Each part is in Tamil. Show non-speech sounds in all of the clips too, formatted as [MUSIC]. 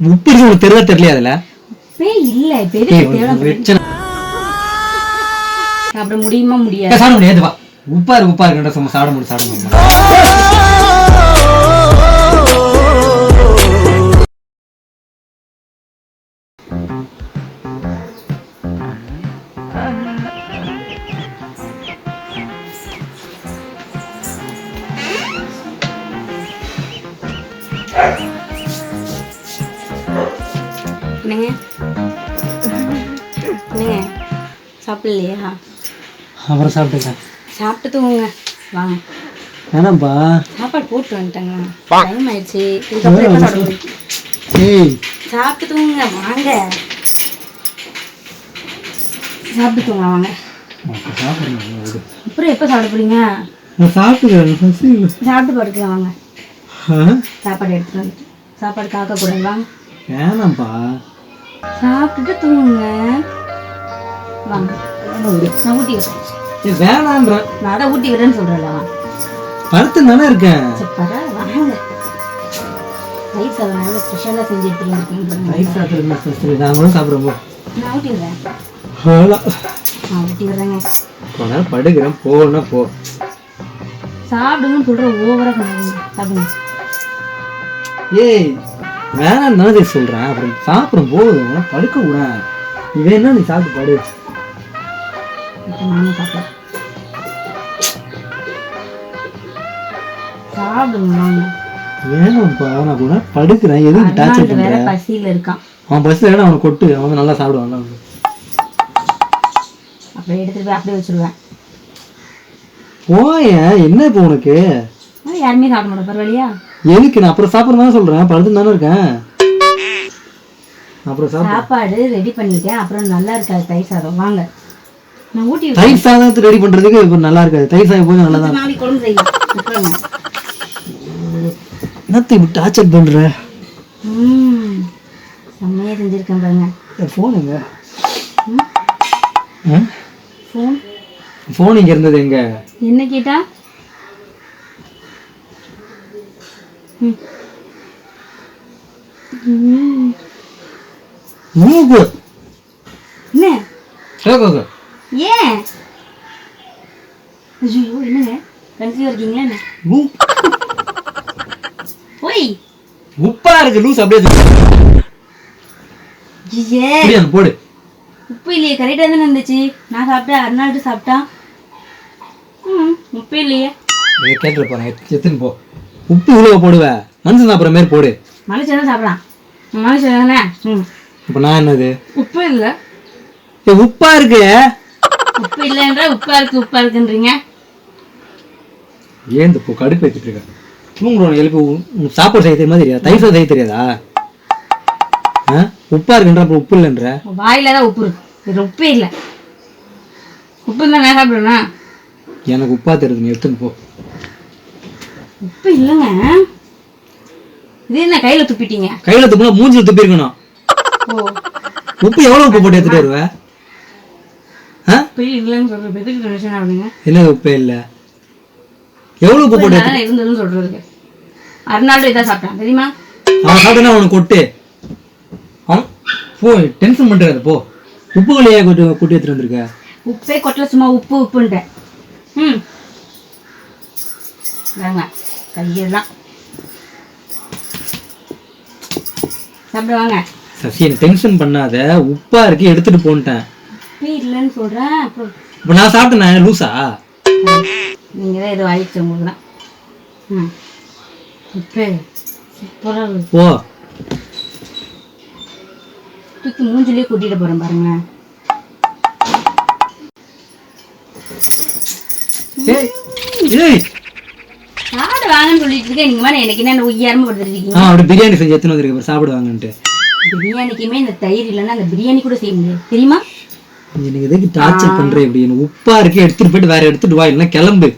உப்பு இருக்கு உனக்கு தெரியல தெரியலையா அதுல? இல்ல. சாப்பிட முடியுமா முடியாது? சாப்பிட முடியாது வா. உப்பா இருக்கு உப்பா இருக்குன்ற சும்மா சாப்பிட முடியும் சாப்பிட முடியும். என்னங்க என்னங்க சாப்பிடலையா? அப்புறம் சாப்பிட்டுக்கேன் சாப்பிட்டு தூங்குங்க. வாங்க. வேணாம்ப்பா சாப்பாடு போட்டு வந்துட்டாங்க. டைம் ஆயிடுச்சு. இதுக்கப்புறம் சாப்பிட ஏய். சாப்பிட்டு தூங்குங்க. வாங்க. சாப்பிட்டு தூங்க வாங்க. அப்புறம் எப்போ சாப்பிட போறீங்க? நான் சாப்பிட்டுக்கிறேன் பசி சாப்பிட்டு படுக்கலாம் வாங்க? சாப்பாடு எடுத்துட்டு வந்து சாப்பாடு காக்க கூடாது வாங்க வேணாம்ப்பா. சாப்பிட்டுட்டு தூங்குங்க. வாங்க. நான் ஊட்டி விடுறேன் வேணான்ற நான் அதை ஊட்டி விடுறேன்னு சொல்றேன்ல வாங்க படுத்து தானே இருக்கேன் வாங்க. தயிர் சாதம் ஸ்பெஷலாக செஞ்சு எடுத்துட்டு போ. நான் ஊட்டி விடுறேன். நான் ஊட்டி விடுறேங்க. கொஞ்ச படுக்கிறேன் போன்னா போ. சாப்பிடுங்கன்னு சொல்ற ஓவரா பண்ணாதீங்க. சாப்பிடுங்க. ஏய் வேணாம் தானே சொல்கிறேன் அப்புறம் சாப்பிட்றேன் போதும் படுக்க கூட நீ வேணா நீ சாப்பிட்டு படு. நானும் சாப்பிடுறேன் சாப்பிடுங்க வாங்க வேணாம்ப்பா நான் கூட படுக்கிறேன். எதுக்கு டார்ச்சர் பண்ணுறேன் பசியில இருக்கான். அவன் பஸ் வேணா அவனை கொட்டு. அவன் வந்து நல்லா சாப்பிடுவான் அப்படியே எடுத்துட்டு போய் அப்படியே வச்சிருவேன். போயேன். என்ன இப்போ உனக்கு? யாருமே சாப்பிட மாட்டோம் பரவாயில்லையா எதுக்கு? நான் அப்புறம் சாப்பிட்றேன் தான் சொல்கிறேன் படுத்து தானே இருக்கேன். அப்புறம் சாப்பிட சாப்பாடு ரெடி பண்ணிட்டேன். அப்புறம் நல்லா இருக்காது. தயிர் சாதம். வாங்க. நான் ஊட்டி. தயிர் சாதத்தை ரெடி பண்ணுறதுக்கு இப்போ நல்லா இருக்காது. தயிர் சாதம் போது நல்லா தான் குழம்பு விட்டுருங்க. என்னத்தை இப்படி டார்ச்சர் பண்ணுற ம். செம்மையா செஞ்சிருக்கேன் பாருங்க. ஃபோன் எங்க? ஃபோன் ஃபோன் இங்கே இருந்தது எங்க? என்ன கேட்டா? மூக்கு. என்ன? கேட்க ஏன்? ஐயோ என்னங்க? கன்ஃபியூ இருக்கீங்களா ஓய் உப்பா இருக்கு லூஸ் அப்படியே போடு. உப்பு இல்லையே கரெக்டாக தானே இருந்துச்சு. நான் சாப்பிட்டேன் அருணாட்டு சாப்பிட்டான். ம் உப்பு இல்லையே. நீ கேட்டுற போறேன். எத்துன்னு போ. உப்பு இவ்வளோ போடுவேன் மனுஷன் அப்புறம் மாரி போடு. மனுஷன் தான் சாப்பிட்றான் மனுஷன் தானே? ம். இப்போ நான் என்னது? உப்பு இல்லை. ஏ உப்பா இருக்கு? உப்பு இல்லைன்ற உப்பா இருக்கு உப்பா இருக்குன்றீங்க. ஏந்து இப்போ கடுப்பு ஏற்றிட்டு இருக்கேன் தூங்குறோம் எழுப்பி சாப்பாடு செய்ய தெரியுமா தெரியாதா தயிர் சாதம் செய்ய தெரியாதா? உப்பா இருக்குன்ற அப்புறம் உப்பு இல்லைன்ற? வாயில தான் உப்பு இருக்கு. இது உப்பே இல்லை. உப்பு இருந்தால் நான் சாப்பிடுவேனா? எனக்கு உப்பா தெரியுது. நீ எடுத்துன்னு போ. உப்பு இல்லைங்க. இது என்ன கையில துப்பிட்டீங்க? கையில் துப்புனா மூஞ்சில் துப்பி இருக்கணும் ஓ. உப்பு எவ்வளோ உப்பு போட்டு எடுத்துட்டு வருவ? ஆ? உப்பு இல்லைன்னு சொல்றது எதுக்கு டென்ஷன் ஆகுதுங்க உப்பே இல்லை. எவ்வளோ உப்பு போட்டு இருந்ததுன்னு சொல்றதுக்கு. அருணாள் இதான் சாப்பிட்டான் தெரியுமா? அவன் சாப்பிட்டா அவனுக்கு கொட்டு. அவன் போ டென்ஷன் பண்ணுறாரு போ. உப்பு கலையா கொட்டி கொட்டி எடுத்துட்டு வந்திருக்க? உப்பே கொட்டல சும்மா உப்பு உப்புன்ட்டேன். ம். வாங்க கையெல்லாம். சாப்பிட வாங்க சசி எனக்கு டென்ஷன் பண்ணாத. உப்பா இருக்கு எடுத்துட்டு போன்ட்டேன். உப்பே இல்லைன்னு சொல்றேன் அப்புறம். இப்போ நான் சாப்பிட்டேன் லூசா? நீங்கள் தான் ஏதோ ஆயிடுச்சு உங்களுக்கு தான். ம். உப்பே சூப்பராக போ. தூக்கி மூஞ்சிலே கூட்டிட்டு போறேன் பாருங்க ஏய் ஏய். வாங்கன்னு சொல்லிட்டு இருக்கேன் நீங்க மாதிரி எனக்கு என்ன உய்யாரமா படுத்துட்டு இருக்கீங்க ஆ அப்படி பிரியாணி செஞ்சு எடுத்துன்னு வந்திருக்க சாப்பிடுவாங்கன்ட்டு. பிரியாணிக்குமே இந்த தயிர் இல்லைன்னா அந்த பிரியாணி கூட செய்ய முடியாது. தெரியுமா? எனக்கு எதுக்கு டார்ச்சர் பண்ற இப்படி உப்பா இருக்கு எடுத்துட்டு போயிட்டு வேற எடுத்துட்டு வா இல்லைன்னா கிளம்பு.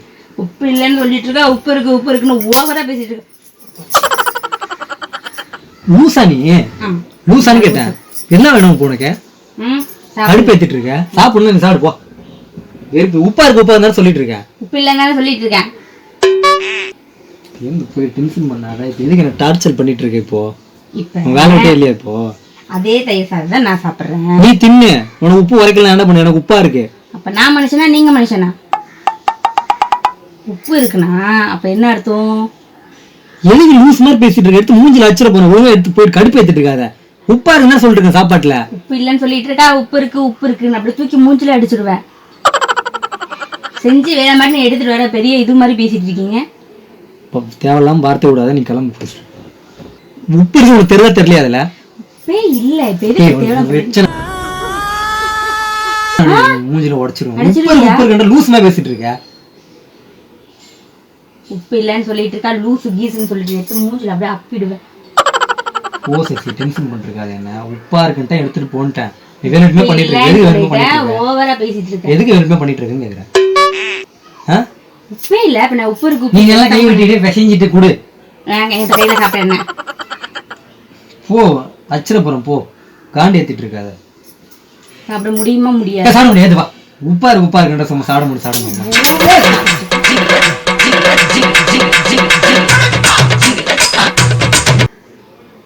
உப்பு இல்லைன்னு சொல்லிட்டு இருக்கா உப்பு இருக்கு உப்பு இருக்குன்னு ஓவரா பேசிட்டு இருக்க. லூசா நீ? ஆ லூசான்னு கேட்டேன். என்ன வேணும் உனக்கு? ஏத்திட்டு இருக்க. சாப்பிடணும் நீ சாப்பிடு போ. உப்பா இருக்கு உப்பா இருந்தாலும் சொல்லிட்டு இருக்கேன் உப்பு இல்லைன்னு சொல்லிட்டு இருக்கேன். எங்க போய் டென்ஷன் பண்ணாத? இப்போ எதுக்கு என்ன டார்ச்சர் பண்ணிட்டு இருக்க இப்போ? இப்ப உன் வேலை விட்டே இல்லையா இப்போ? அதே தயிர் சாதம் தான் நான் சாப்பிடுறேன். நீ தின்னு. உனக்கு உப்பு உரைக்கலாம் என்ன பண்ணு? எனக்கு உப்பா இருக்கு. அப்ப நான் மனுஷனா நீங்க மனுஷனா? உப்பு இருக்குன்னா அப்ப என்ன அர்த்தம்? எதுக்கு லூஸ் மாதிரி பேசிட்டு இருக்க? எடுத்து மூஞ்சில அச்சிட போன ஒழுங்கா எடுத்து போயிட்டு கடுப்பு ஏத்திட்டு இருக்காத. உப்பா இருக்குன்னு சொல்லிட்டு இருக்கேன் சாப்பாட்டுல. உப்பு இல்லைன்னு சொல்லிட்டு இருக்கா? உப்பு இருக்கு உப்பு இருக்குன்னு அப்படி தூக்கி மூஞ்சில அடிச்சிடுவேன். செஞ்சு வேற மாதிரி எடுத்துட்டு வர பெரிய இது மாதிரி பேசிட்டு இருக்கீங்க. இப்போ தேவையில்லாம வார்த்தை விடாத நீ கிளம்பு இருக்கு உனக்கு தெரியல தெரியலையா அதுல? மூஞ்சில உடைச்சிருவோம் உப்பு இருக்குன்ற லூஸ் மாதிரி பேசிட்டு இருக்க? உப்பு இல்லைன்னு சொல்லிட்டு இருக்கா? லூசு கீசுன்னு சொல்லிட்டு எடுத்து மூஞ்சில அப்படியே அப்பிடுவேன் ஓ சசி டென்ஷன் பண்ணிருக்காது என்ன? உப்பா இருக்குன்ட்டு எடுத்துட்டு போன்ட்டேன். எதுக்கு பண்ணிட்டு இருக்கேன். எதுக்கு வேணுமே பண்ணிட்டு இருக்குன்னு கேக்குறேன்? உப்பே இல்ல இப்ப நான் உப்பு இருக்கு நீங்க எல்லாம் கை விட்டுட்டு பிசைஞ்சிட்டு கொடு. நாங்க எங்க கையில சாப்பிட்டேன் போ அச்சிர போறோம் போ. காண்டி ஏத்திட்டு இருக்காத. சாப்பிட முடியுமா முடியாது. சாப்பிட முடியாது வா. உப்பா இருக்கு உப்பா இருக்குன்ற சும்மா சாப்பிட முடியும் சாப்பிட முடியும்.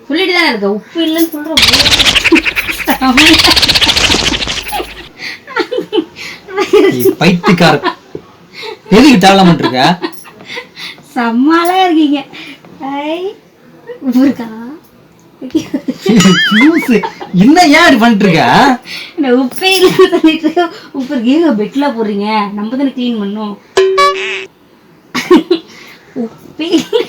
சொல்லிட்டு தானே இருக்க உப்பு இல்லைன்னு சொல்றோம் [LAUGHS] நீ பைத்தியக்கார எதுக்கு தேவலாம் பண்ணிருக்க செம்மாலா இருக்கீங்க. ஐ, இருக்கா. என்ன ஏன் பண்ணிட்டு இருக்க நான் உப்பே இல்லைன்னு சொல்லிட்டு இருக்க உப்பு இருக்கு. ஏங்க பெட்ல போடுறீங்க? நம்ம தானே க்ளீன் பண்ணோம் உப்பே இல்லை.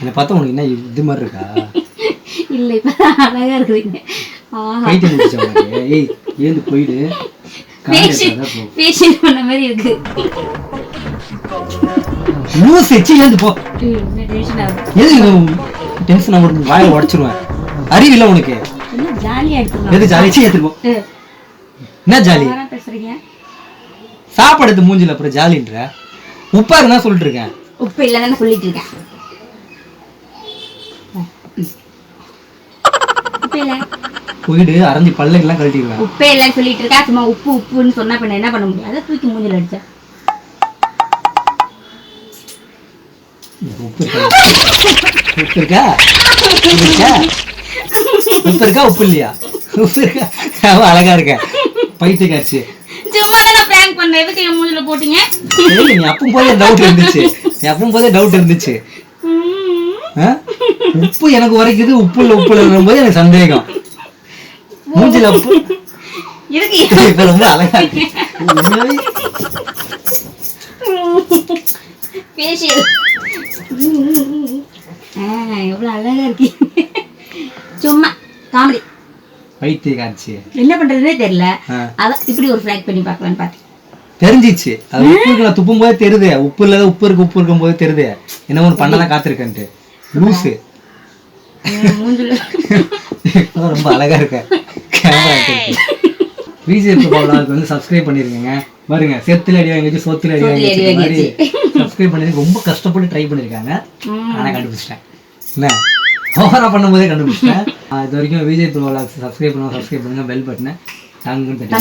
என்னை பார்த்தா உனக்கு என்ன இது மாதிரி இருக்கா? இல்லை இப்ப அழகா உனக்கு ஏய் ஏந்து போயிடு. காண்டி ஏத்தாத போ. ஃபேஷியல் பண்ண மாதிரி இருக்கு. எச்சி போ. டென்ஷன் வாயை உடச்சிருவேன். அறிவில்ல உனக்கு? ஜாலியா எது ஜாலி எச்சி ஏத்துக்கோ என்ன ஜாலி சாப்பாடு எடுத்து மூஞ்சில அப்புறம் ஜாலின்ற உப்பா இருந்தா சொல்லிட்டு இருக்கேன் உப்பு இல்லைன்னு சொல்லிட்டு இருக்கேன் உப்பு இல்லை? போயிடு அரைஞ்சி பல்லுக்கெல்லாம் கழட்டிடுவேன். உப்பே இல்லைன்னு சொல்லிட்டு இருக்கா சும்மா உப்பு உப்புன்னு சொன்னா நான் என்ன பண்ண முடியும்? அதை தூக்கி மூஞ்சில அடிச்சேன் உப்பு இருக்கா? உப்பு இருக்கா? உப்பு இருக்கா? உப்பு இருக்கா உப்பு இல்லையா? உப்பு இருக்கா? அழகா இருக்க? பைத்திய காட்சி. சும்மா தான் பிராங்க் பண்ணேன் எதுக்கு என் மூஞ்சில போட்டீங்க? நீ அப்பவும் போதே டவுட் இருந்துச்சு. நீ அப்பவும் போதே டவுட் இருந்துச்சு? உப்பு எனக்கு உரைக்குது உப்பு இல்ல உப்பு இல்ல போது எனக்கு சந்தேகம். மூஞ்சில உப்பு எதுக்கு இப்ப ரொம்ப அழகா இருக்கு. ஃபேஷியல் அழகா இருக்கீங்க சும்மா காமெடி. பைத்திய காட்சி என்ன பண்றதுனே தெரியல. அதான் இப்படி ஒரு ஃபிளாக் பண்ணி பார்க்கலான்னு பார்த்தேன். தெரிஞ்சிச்சு. அது உப்பு துப்பும் போதே தெரியுது. உப்பு இல்லாத உப்பு இருக்கு உப்பு இருக்கும் போது தெரியுது. என்ன ஒன்று பண்ணதான் காத்திருக்கேன்ட்டு. லூசு. [LAUGHS] ரொம்ப அழகா இருக்க. பிஜேபி பாலாவுக்கு வந்து சப்ஸ்கிரைப் பண்ணிருக்கேங்க. பாருங்க சேத்துல அடி வாங்கிச்சு சோத்துல அடி மாதிரி சப்ஸ்கிரைப் பண்ணி ரொம்ப கஷ்டப்பட்டு ட்ரை பண்ணிருக்காங்க. ஆனா கண்டுபிடிச்சிட்டேன். என்ன? ஓவரா பண்ணும்போதே கண்டுபிடிச்சிட்டேன். இது வரைக்கும் விஜய் ப்ரோலாக் சப்ஸ்கிரைப் பண்ணுவோம் சப்ஸ்கிரைப் பண்ணுங்க பெல் பட்டனை டங்குன்னு தட்டி